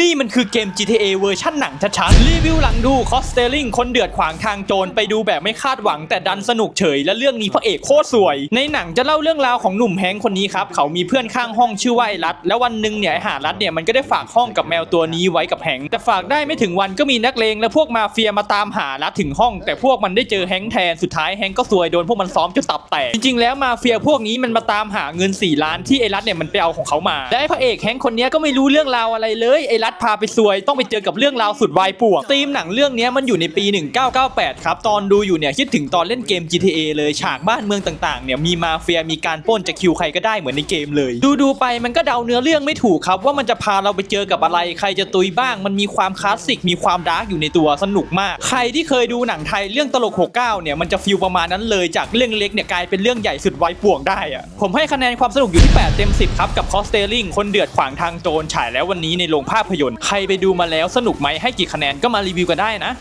นี่มันคือเกม GTA เวอร์ชั่นหนังชัดๆ รีวิวหลังดูคอสเตลลิงคนเดือดขวางทางโจรไปดูแบบไม่คาดหวังแต่ดันสนุกเฉย และเรื่องนี้พระเอกโคตรสวย ในหนังจะเล่าเรื่องราวของหนุ่มแฮงค์คนนี้ครับ เขามีเพื่อนข้างห้องชื่อว่าไอรัฐแล้ววันหนึ่งเนี่ยไอหารัฐเนี่ยมันก็ได้ฝากห้องกับแมวตัวนี้ไว้กับแฮงค์แต่ฝากได้ไม่ถึงวันก็มีนักเลงและพวกมาเฟียมาตามหารัฐถึงห้อง แต่พวกมันได้เจอแฮงค์แทนสุดท้ายแฮงค์ก็ซวยโดนพวกมันซ้อมจนตับแตกจริงๆแล้วมาเฟียพวกนี้มันมาตามหาเงิน4ล้านที่ไอ้รัฐเนี่ยมันไปเอาของเขามาและไอ้พระเอกแฮงคนนี้ก็ไม่รู้เรื่องราวอะไรเลยไอรัฐพาไปซวย ต้องไปเจอกับเรื่องราวสุดวายป่วงธีมหนังเรื่องนี้มันอยู่ในปี 1998 ครับ ตอนดูอยู่เนี่ยคิดถึงตอนเล่นเกม GTA เลยฉากบ้านเมืองต่างๆเนี่ยมีมาเฟียมีการป้นจะคิวใครก็ได้เหมือนในเกมเลย ดูดูๆไปมันก็เดาเนื้อเรื่องไม่ถูกครับ ว่ามันจะพาเราไปเจอกับอะไรใครจะตุยบ้าง มันมีความคลาสสิกมีความดาร์กอยู่ในตัวสนุกมาก ใครที่เคยดูหนังไทยเรื่องตลก 69 เนี่ยมันจะฟิลประมาณนั้นเลยจากเรื่องเล็กเนี่ยกลายเป็นเรื่องใหญ่สุดไว้ป่วงได้อะผมให้คะแนนความสนุกอยู่ที่ 8 เต็ม 10 ครับกับคอสเตลลิงคนเดือดขวางทางโจรฉายแล้ววันนี้ในโรงภาพยนตร์ ใครไปดูมาแล้วสนุกไหมให้กี่คะแนนก็มารีวิวกันได้นะ